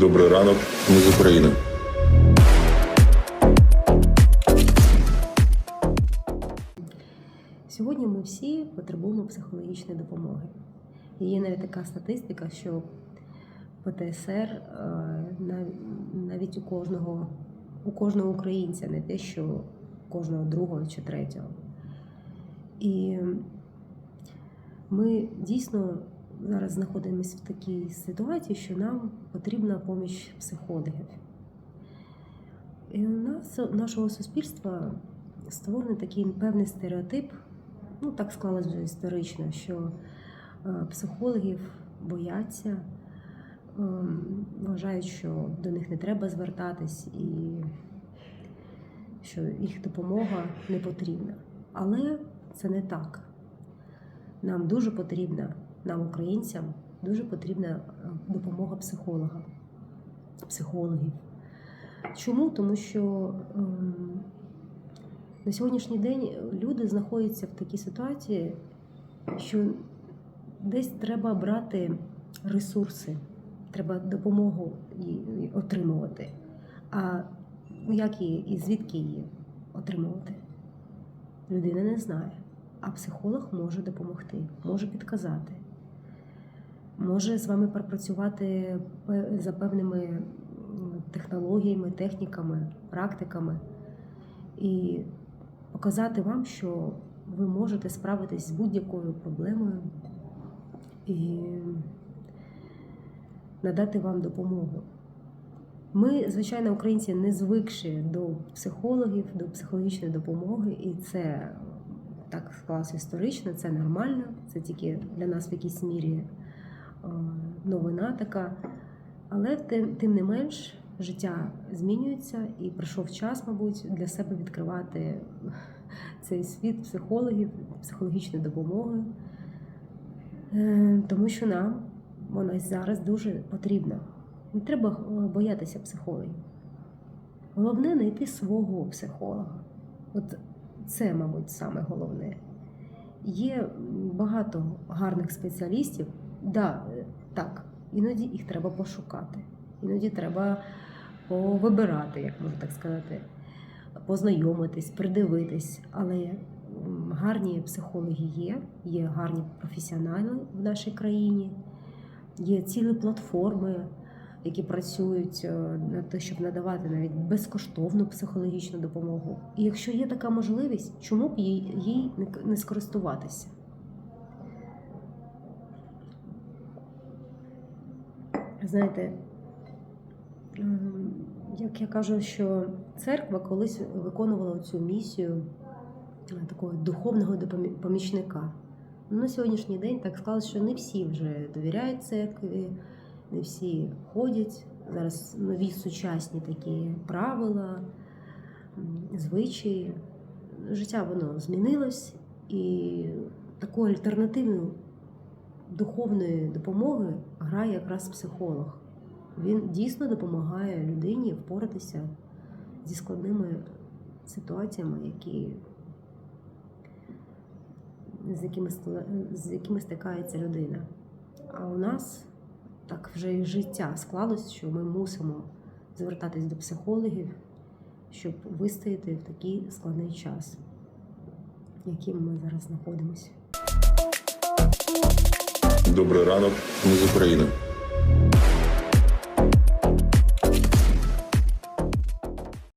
Добрий ранок, ми з України. Сьогодні ми всі потребуємо психологічної допомоги. Є навіть така статистика, що ПТСР е, навіть у кожного, у кожного українця, не те, що у кожного другого чи третього. І ми дійсно зараз знаходимося в такій ситуації, що нам потрібна поміч психологів. І у нас, нашого суспільства створений такий певний стереотип, ну так склалось вже історично, що е, психологів бояться, ем, вважають, що до них не треба звертатись і що їх допомога не потрібна. Але це не так. Нам дуже потрібна, нам, українцям, дуже потрібна е, допомога психолога, психологів. Чому? Тому що ем, на сьогоднішній день люди знаходяться в такій ситуації, що десь треба брати ресурси, треба допомогу отримувати. А як її і звідки її отримувати? Людина не знає. А психолог може допомогти, може підказати, може з вами пропрацювати за певними технологіями, техніками, практиками і показати вам, що ви можете справитись з будь-якою проблемою і надати вам допомогу. Ми, звичайно, українці не звикші до психологів, до психологічної допомоги, і це так склалося історично, це нормально, це тільки для нас в якійсь мірі новина така. Але тим, тим не менш, життя змінюється і прийшов час, мабуть, для себе відкривати цей світ психологів, психологічної допомоги, Е, тому що нам вона зараз дуже потрібна. Не треба е, боятися психологів. Головне знайти свого психолога. От це, мабуть, саме головне. Є багато гарних спеціалістів. Да, е, так, іноді їх треба пошукати. Іноді треба повибирати, як можна так сказати, познайомитись, придивитись. Але гарні психологи є, є гарні професіонали в нашій країні, є цілі платформи, які працюють е, на те, щоб надавати навіть безкоштовну психологічну допомогу. І якщо є така можливість, чому б їй, не скористуватися? Знаєте, ем, як я кажу, що церква колись виконувала цю місію е, такого духовного помічника. На сьогоднішній день так склалося, що не всі вже довіряють церкві, не всі ходять. Зараз нові сучасні такі правила, звичаї. Життя воно змінилось, і такою альтернативною духовної допомоги грає якраз психолог. Він дійсно допомагає людині впоратися зі складними ситуаціями, які, з, якими, з якими стикається людина. А у нас так вже і життя склалось, що ми мусимо звертатись до психологів, щоб вистояти в такий складний час, в яким ми зараз знаходимося. Добрий ранок, ми з України.